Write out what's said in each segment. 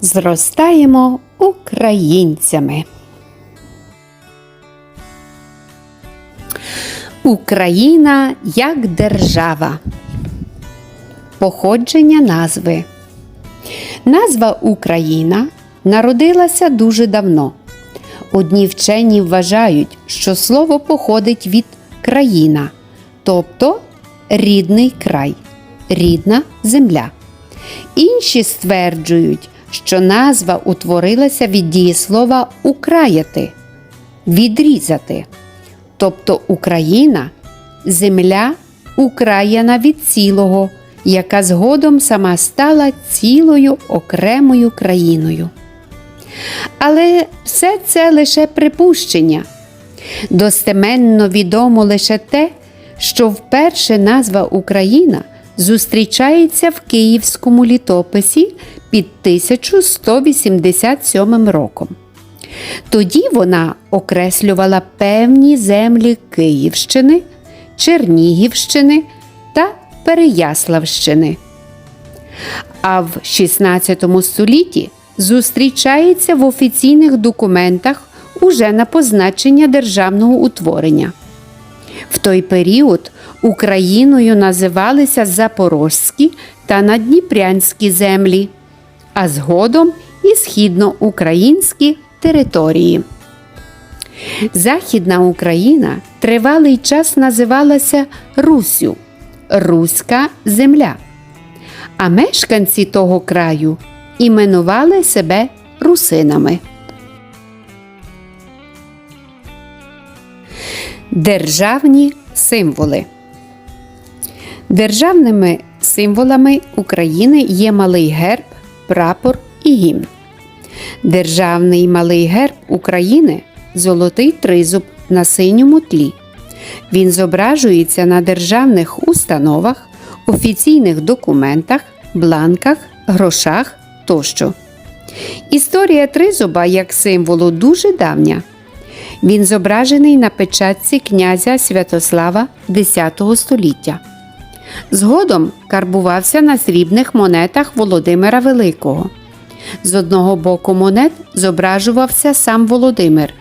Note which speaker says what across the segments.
Speaker 1: зростаємо українцями. Україна як держава. Походження назви. Назва Україна народилася дуже давно. Одні вчені вважають, що слово походить від країна, тобто рідний край, рідна земля. Інші стверджують, що назва утворилася від дієслова украяти, відрізати. Тобто Україна земля украяна від цілого, яка згодом сама стала цілою окремою країною. Але все це лише припущення. Достеменно відомо лише те, що вперше назва Україна зустрічається в київському літописі під 1187 роком. Тоді вона окреслювала певні землі Київщини, Чернігівщини та Переяславщини. А в XVI столітті зустрічається в офіційних документах уже на позначення державного утворення. В той період Україною називалися Запорозькі та Надніпрянські землі, а згодом і східноукраїнські території. Західна Україна тривалий час називалася Руссю Руська земля. А мешканці того краю іменували себе русинами. Державні символи. Державними символами України є малий герб, прапор і гімн. Державний малий герб України золотий тризуб на синьому тлі. Він зображується на державних установах, офіційних документах, бланках, грошах тощо. Історія тризуба як символу дуже давня. Він зображений на печатці князя Святослава X століття. Згодом карбувався на срібних монетах Володимира Великого. З одного боку монет зображувався сам Володимир,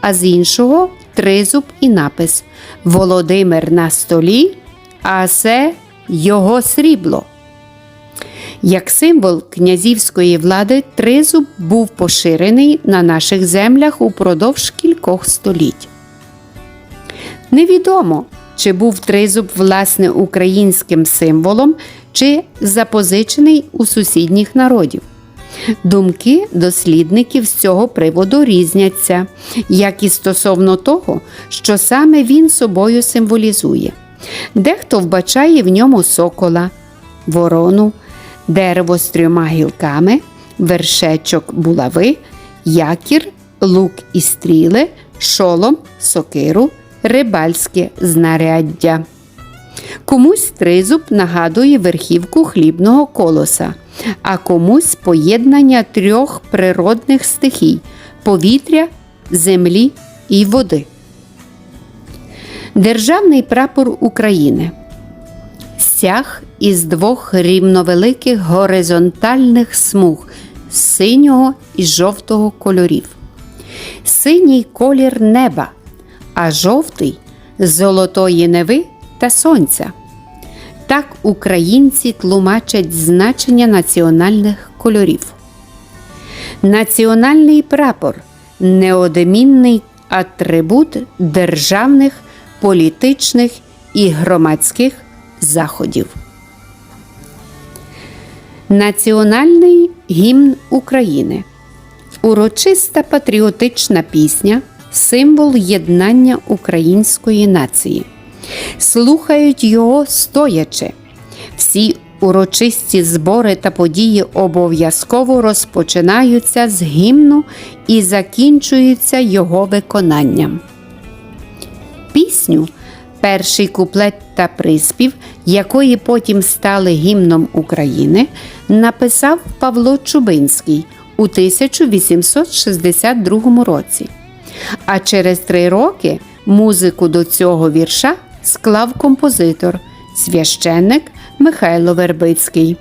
Speaker 1: а з іншого тризуб і напис Володимир на столі, а це його срібло. Як символ князівської влади тризуб був поширений на наших землях упродовж кількох століть. Невідомо, чи був тризуб власне українським символом, чи запозичений у сусідніх народів. Думки дослідників з цього приводу різняться, як і стосовно того, що саме він собою символізує. Дехто вбачає в ньому сокола, ворону, дерево з трьома гілками, вершечок булави, якір, лук і стріли, шолом, сокиру, рибальське знаряддя. Комусь тризуб нагадує верхівку хлібного колоса, а комусь поєднання трьох природних стихій повітря, землі і води. Державний прапор України стяг із двох рівновеликих горизонтальних смуг синього і жовтого кольорів. Синій колір неба, а жовтий золотої неви та сонця. Так українці тлумачать значення національних кольорів. Національний прапор неодмінний атрибут державних, політичних і громадських заходів. Національний гімн України. Урочиста патріотична пісня символ єднання української нації. Слухають його стоячи. Всі урочисті збори та події обов'язково розпочинаються з гімну і закінчуються його виконанням. Пісню перший куплет та приспів, якої потім стали гімном України, написав Павло Чубинський у 1862 році. А через три роки музику до цього вірша склав композитор, священник Михайло Вербицький.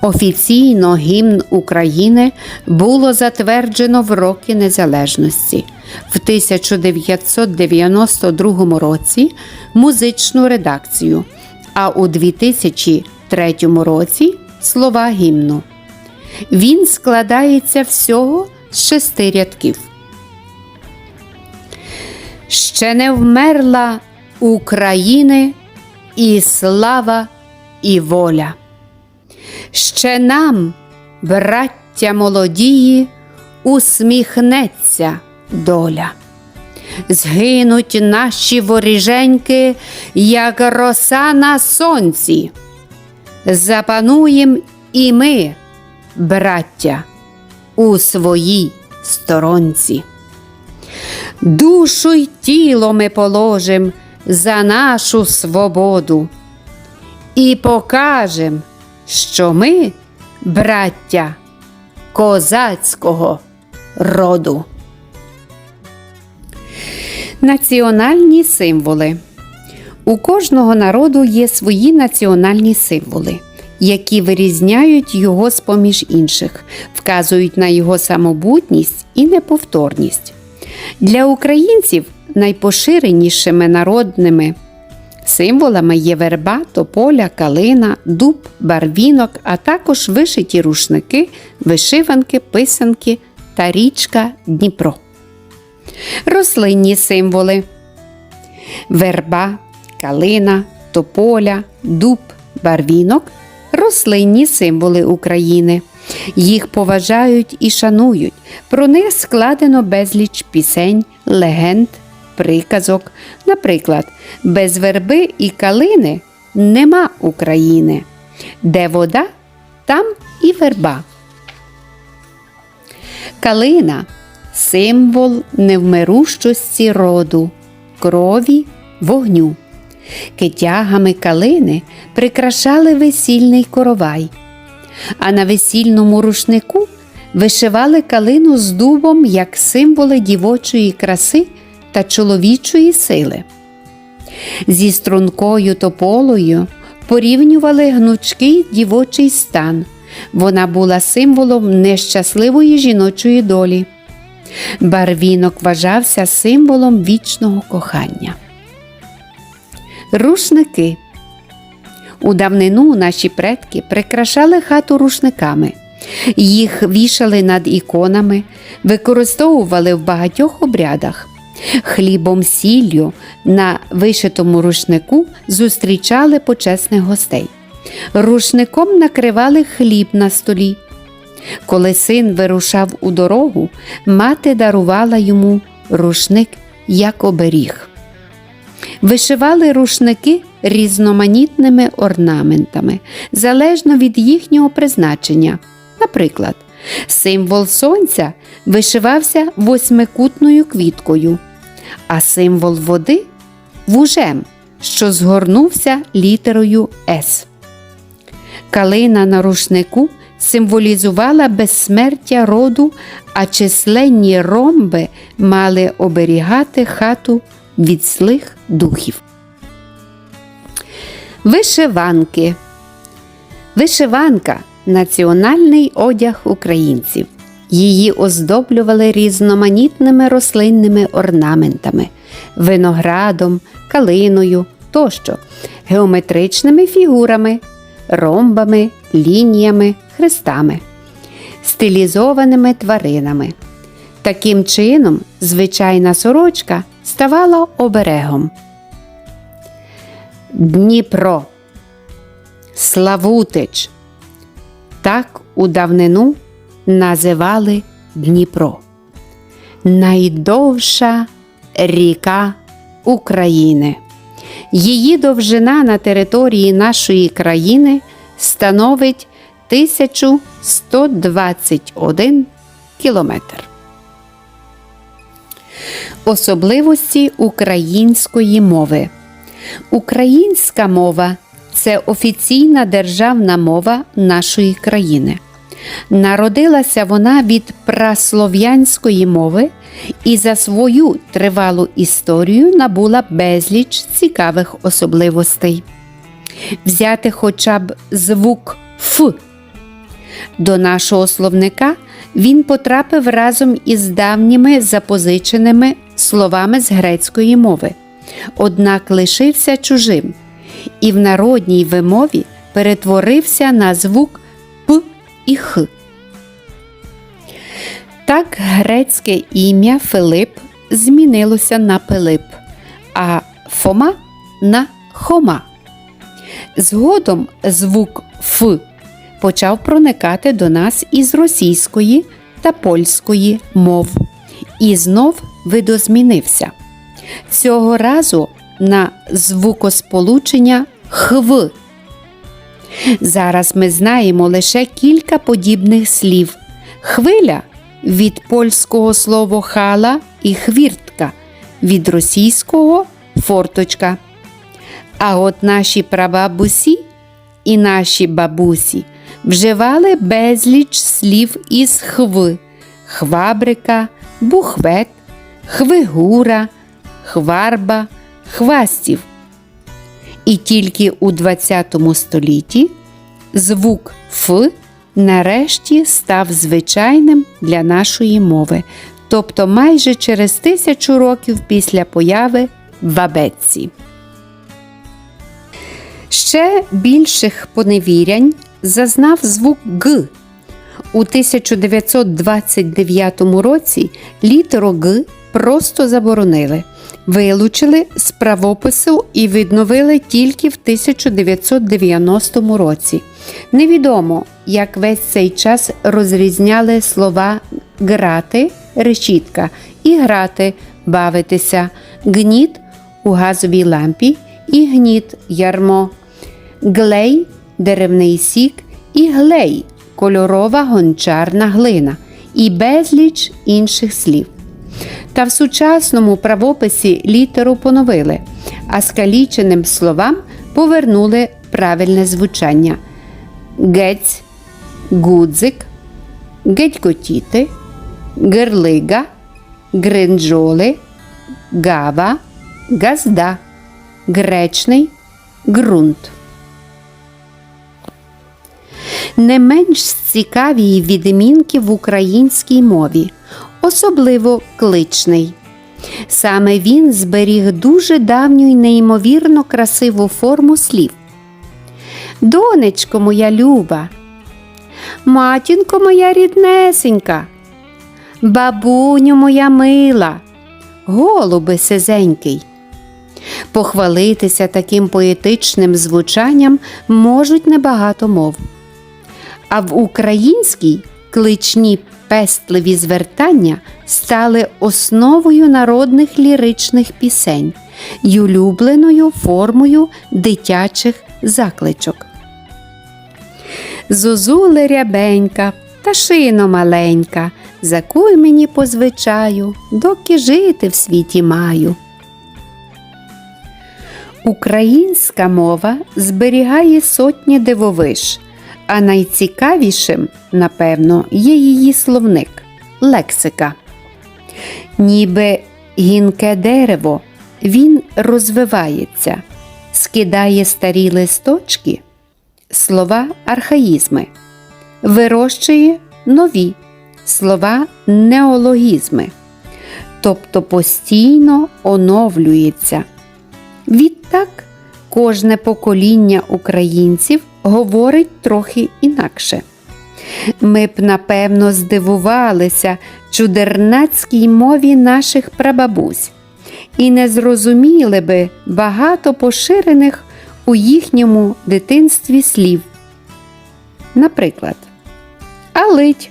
Speaker 1: Офіційно гімн України було затверджено в роки незалежності. В 1992 році музичну редакцію, а у 2003 році слова гімну. Він складається всього з шести рядків. Ще не вмерла України і слава, і воля. Ще нам, браття молодії, усміхнеться доля. Згинуть наші воріженьки, як роса на сонці. Запануєм і ми, браття, у своїй сторонці. Душу й тіло ми положим за нашу свободу і покажем, що ми, браття козацького роду. Національні символи. У кожного народу є свої національні символи, які вирізняють його з поміж інших, вказують на його самобутність і неповторність. Для українців найпоширенішими народними символами є верба, тополя, калина, дуб, барвінок, а також вишиті рушники, вишиванки, писанки та річка Дніпро. Рослинні символи верба, калина, тополя, дуб, барвінок рослинні символи України. Їх поважають і шанують. Про них складено безліч пісень, легенд, приказок. Наприклад, без верби і калини нема України. Де вода, там і верба. Калина символ невмирущості роду, крові, вогню. Китягами калини прикрашали весільний коровай, а на весільному рушнику вишивали калину з дубом як символи дівочої краси та чоловічої сили. Зі стрункою тополою порівнювали гнучкий дівочий стан. Вона була символом нещасливої жіночої долі. Барвінок вважався символом вічного кохання. Рушники. У давнину наші предки прикрашали хату рушниками. Їх вішали над іконами, використовували в багатьох обрядах. Хлібом сіллю на вишитому рушнику зустрічали почесних гостей. Рушником накривали хліб на столі. Коли син вирушав у дорогу, мати дарувала йому рушник як оберіг. Вишивали рушники різноманітними орнаментами, залежно від їхнього призначення. Наприклад, символ сонця вишивався восьмикутною квіткою, а символ води вужем, що згорнувся літерою С. Калина на рушнику символізувала безсмертя роду, а численні ромби мали оберігати хату від злих духів. Вишиванки. Вишиванка національний одяг українців. Її оздоблювали різноманітними рослинними орнаментами, виноградом, калиною тощо, геометричними фігурами, ромбами, лініями, хрестами, стилізованими тваринами. Таким чином, звичайна сорочка ставала оберегом. Дніпро, Славутич. Так у давнину називали Дніпро. Найдовша ріка України. Її довжина на території нашої країни становить 1121 кілометр. Особливості української мови. Українська мова це офіційна державна мова нашої країни. Народилася вона від праслов'янської мови і за свою тривалу історію набула безліч цікавих особливостей. Взяти хоча б звук Ф До нашого словника він потрапив разом із давніми запозиченими словами з грецької мови, однак лишився чужим і в народній вимові перетворився на звук П і Х. Так грецьке ім'я Филип змінилося на Пилип, а Фома на Хома. Згодом звук Ф почав проникати до нас із російської та польської мов і знов видозмінився. Цього разу на звукосполучення хв. Зараз ми знаємо лише кілька подібних слів. Хвиля від польського слова хала і хвіртка, від російського форточка. А от наші прабабусі і наші бабусі вживали безліч слів із хв, хвабрика, бухвет, хвигура, хварба, хвастів. І тільки у ХХ столітті звук Ф нарешті став звичайним для нашої мови, тобто майже через тисячу років після появи в абетці. Ще більших поневірянь зазнав звук Г. У 1929 році літеру Г просто заборонили, вилучили з правопису і відновили тільки в 1990 році. Невідомо, як весь цей час розрізняли слова грати, решітка і грати, бавитися, гніт у газовій лампі і гніт ярмо, глей деревний сік і глей кольорова гончарна глина і безліч інших слів. Та в сучасному правописі літеру поновили, а скаліченим словам повернули правильне звучання гець, гудзик, гетькотіти, герлига, гринджоли, гава, газда, гречний, ґрунт. Не менш цікаві відмінки в українській мові, особливо кличний. Саме він зберіг дуже давню й неймовірно красиву форму слів. Донечко моя люба, матінко моя ріднесенька, бабуню моя мила, голуби сизенький. Похвалитися таким поетичним звучанням можуть небагато мов. А в українській кличні пестливі звертання стали основою народних ліричних пісень й улюбленою формою дитячих закличок. Зозуле рябенька, пташино маленька, закуй мені по звичаю, доки жити в світі маю. Українська мова зберігає сотні дивовиж, а найцікавішим, напевно, є її словник лексика. Ніби гінке дерево, він розвивається, скидає старі листочки, слова архаїзми, вирощує нові слова неологізми, тобто постійно оновлюється. Відтак, кожне покоління українців говорить трохи інакше. Ми б, напевно, здивувалися чудернацькій мові наших прабабусь і не зрозуміли би багато поширених у їхньому дитинстві слів. Наприклад, алить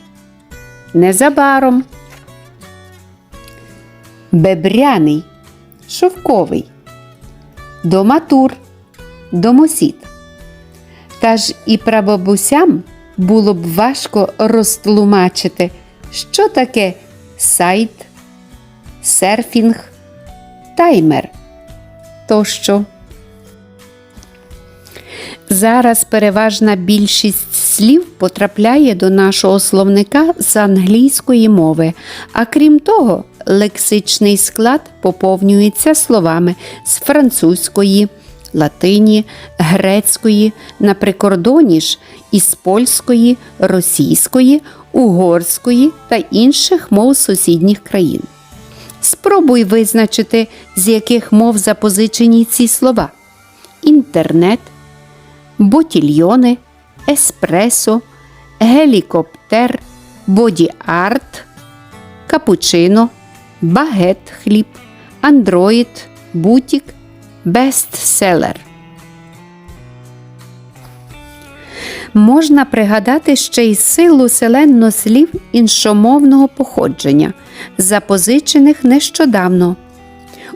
Speaker 1: незабаром, бебряний, шовковий доматур, домосід. Та ж і прабабусям було б важко розтлумачити, що таке сайт, серфінг, таймер тощо. Зараз переважна більшість слів потрапляє до нашого словника з англійської мови, а крім того, лексичний склад поповнюється словами з французької, латині, грецької, на прикордоні ж із польської, російської, угорської та інших мов сусідніх країн. Спробуй визначити, з яких мов запозичені ці слова: інтернет, ботільйони, еспресо, гелікоптер, боді-арт, капучино, багет хліб, андроїд, бутік, бестселер. Можна пригадати ще й силу селенно слів іншомовного походження, запозичених нещодавно.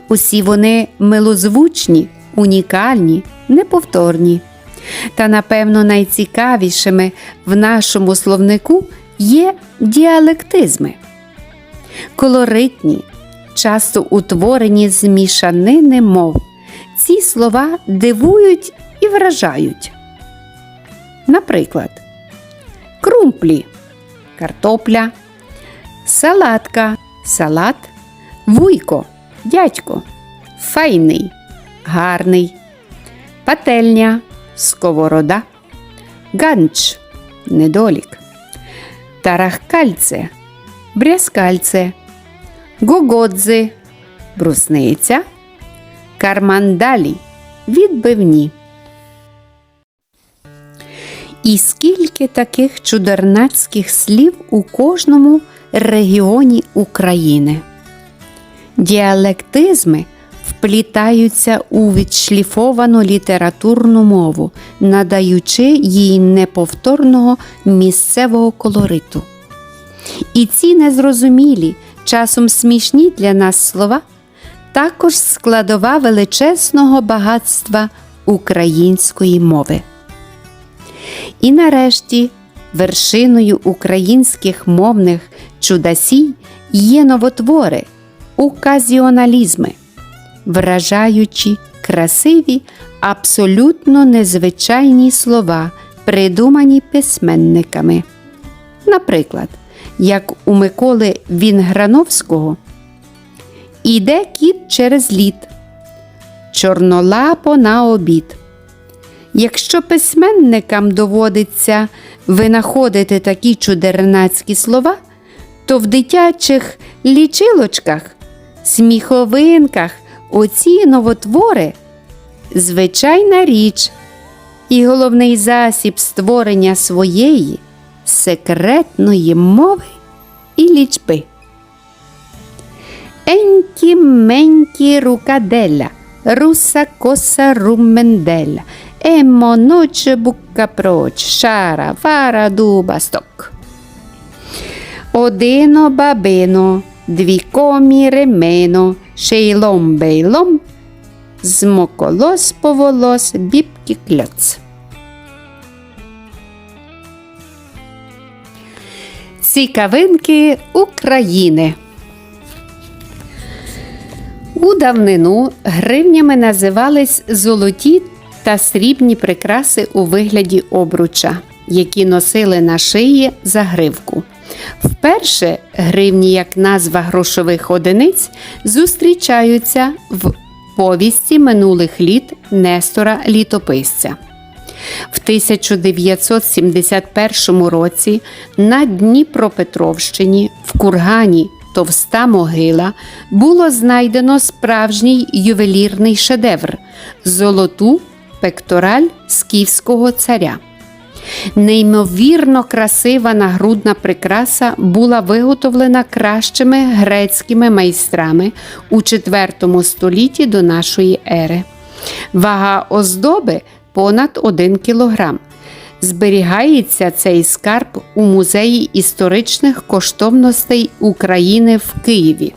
Speaker 1: Усі вони милозвучні, унікальні, неповторні. Та, напевно, найцікавішими в нашому словнику є діалектизми. Колоритні, часто утворені з мішанини мов. Ці слова дивують і вражають. Наприклад, крумплі картопля, салатка салат, вуйко дядько, файний гарний, пательня сковорода, ганч недолік, тарахкальце, брязкальце, гогодзи, брусниця, кармандалі, відбивні. І скільки таких чудернацьких слів у кожному регіоні України. Діалектизми вплітаються у відшліфовану літературну мову, надаючи їй неповторного місцевого колориту. І ці незрозумілі, часом смішні для нас слова також складова величезного багатства української мови. І нарешті вершиною українських мовних чудасій є новотвори, указіоналізми, вражаючі, красиві, абсолютно незвичайні слова, придумані письменниками. Наприклад, як у Миколи Вінграновського Іде кіт через лід, чорнолапо на обід. Якщо письменникам доводиться винаходити такі чудернацькі слова, то в дитячих лічилочках, сміховинках оці новотвори звичайна річ і головний засіб створення своєї секретної мови і лічби. Енкі менкі рукаделя, руса коса руменделя, емо ноче букка проч, шара, фара, дуба, сток. Одино бабино, дві комі ремено, шейлом бейлом, змоколос поволос, бібки кльоц. Цікавинки України. У давнину гривнями називались золоті та срібні прикраси у вигляді обруча, які носили на шиї за гривку. Вперше гривні, як назва грошових одиниць, зустрічаються в повісті минулих літ Нестора Літописця. В 1971 році на Дніпропетровщині в кургані Товста могила було знайдено справжній ювелірний шедевр золоту пектораль скіфського царя. Неймовірно красива нагрудна прикраса була виготовлена кращими грецькими майстрами у IV столітті до нашої ери. Вага оздоби понад 1 кілограм. Зберігається цей скарб у музеї історичних коштовностей України в Києві.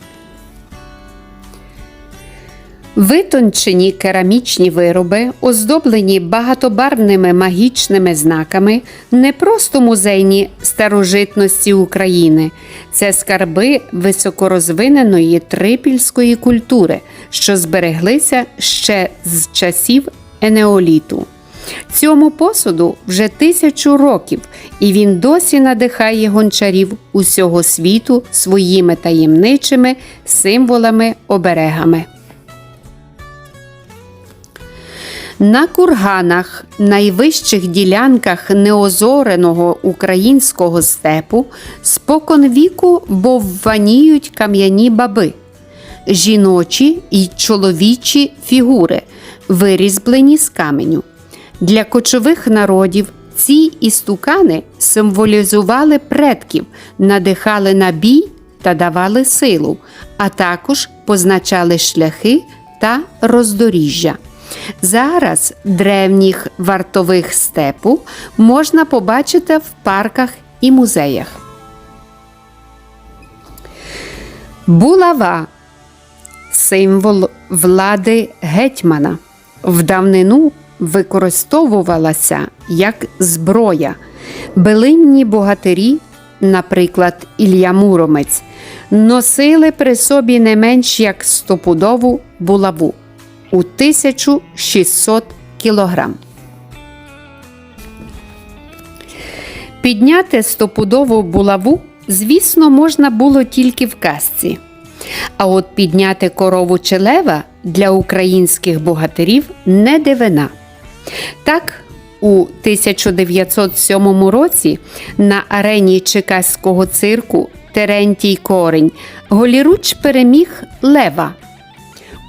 Speaker 1: Витончені керамічні вироби, оздоблені багатобарвними магічними знаками, не просто музейні старожитності України, це скарби високорозвиненої трипільської культури, що збереглися ще з часів енеоліту. Цьому посуду вже тисячу років, і він досі надихає гончарів усього світу своїми таємничими символами оберегами. На курганах, найвищих ділянках неозореного українського степу, споконвіку бовваніють кам'яні баби, жіночі й чоловічі фігури, вирізблені з каменю. Для кочових народів ці істукани символізували предків, надихали на бій та давали силу, а також позначали шляхи та роздоріжжя. Зараз древніх вартових степу можна побачити в парках і музеях. Булава символ влади гетьмана. В давнину використовувалася як зброя. Билинні богатирі, наприклад, Ілля Муромець, носили при собі не менш як стопудову булаву у 1600 кілограм. Підняти стопудову булаву, звісно, можна було тільки в казці. А от підняти корову чи лева для українських богатирів не дивина. Так, у 1907 році на арені Чекаського цирку Терентій Корень голіруч переміг лева.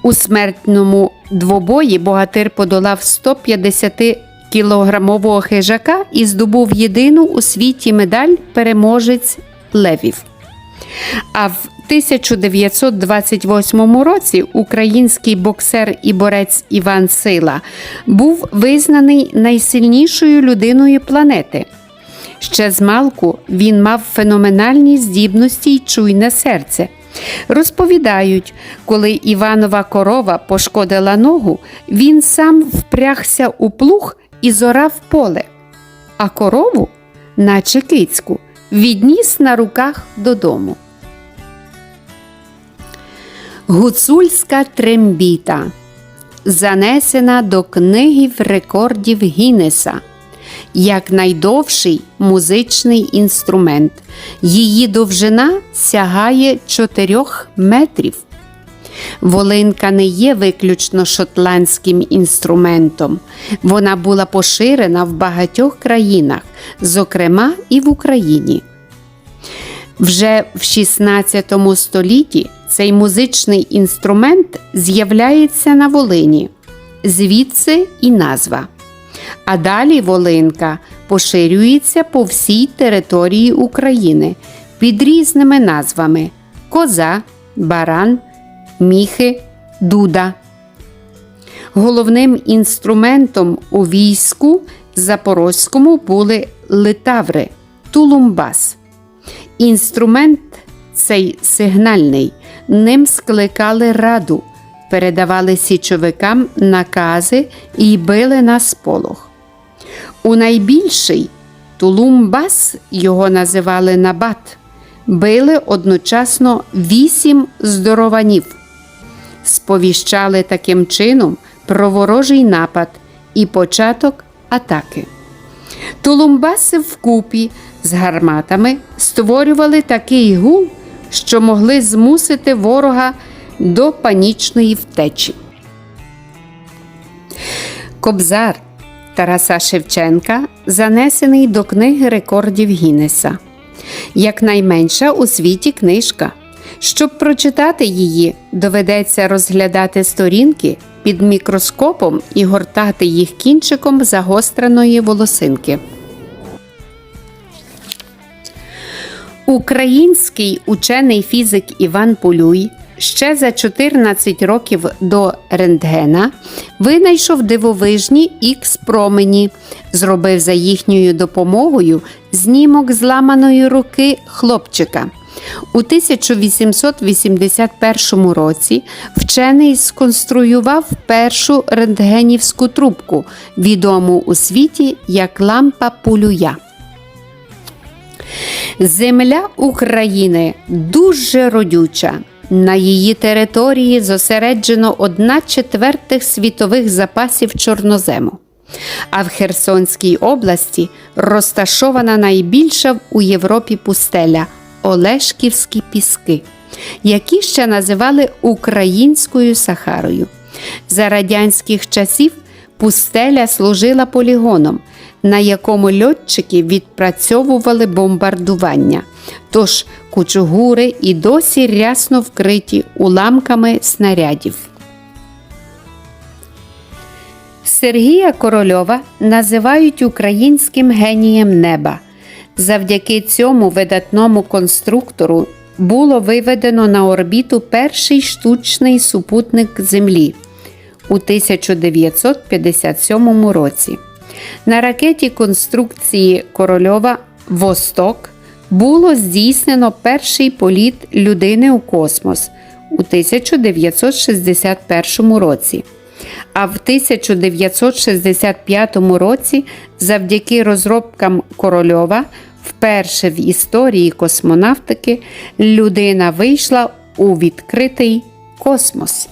Speaker 1: У смертному двобої богатир подолав 150 кілограмового хижака і здобув єдину у світі медаль переможець левів. А в 1928 році український боксер і борець Іван Сила був визнаний найсильнішою людиною планети. Ще з малку він мав феноменальні здібності й чуйне серце. Розповідають, коли Іванова корова пошкодила ногу, він сам впрягся у плуг і зорав поле, а корову, наче кицьку, відніс на руках додому. Гуцульська трембіта занесена до книги рекордів Гіннеса як найдовший музичний інструмент. Її довжина сягає 4 метрів. Волинка не є виключно шотландським інструментом. Вона була поширена в багатьох країнах, зокрема і в Україні. Вже в 16 столітті цей музичний інструмент з'являється на Волині, звідси і назва. А далі Волинка поширюється по всій території України під різними назвами коза, баран, міхи, дуда. Головним інструментом у війську запорозькому були литаври, тулумбас. Інструмент цей сигнальний, ним скликали раду, передавали січовикам накази і били на сполох. У найбільший тулумбас його називали набат, били одночасно вісім здорованів, сповіщали таким чином про ворожий напад і початок атаки. Тулумбаси вкупі з гарматами створювали такий гул, що могли змусити ворога до панічної втечі. Кобзар Тараса Шевченка занесений до книги рекордів Гіннеса. Якнайменша у світі книжка. Щоб прочитати її, доведеться розглядати сторінки під мікроскопом і гортати їх кінчиком загостреної волосинки. Український учений фізик Іван Полюй ще за 14 років до рентгена винайшов дивовижні ікс промені, зробив за їхньою допомогою знімок зламаної руки хлопчика. У 1881 році вчений сконструював першу рентгенівську трубку, відому у світі як лампа полюя. Земля України дуже родюча. На її території зосереджено одна четвертих світових запасів чорнозему. А в Херсонській області розташована найбільша у Європі пустеля Олешківські піски, які ще називали Українською Сахарою. За радянських часів Пустеля служила полігоном, на якому льотчики відпрацьовували бомбардування. Тож кучугури і досі рясно вкриті уламками снарядів. Сергія Корольова називають українським генієм неба. Завдяки цьому видатному конструктору було виведено на орбіту перший штучний супутник Землі у 1957 році. На ракеті конструкції Корольова Восток було здійснено перший політ людини у космос у 1961 році. А в 1965 році, завдяки розробкам Корольова, вперше в історії космонавтики людина вийшла у відкритий космос.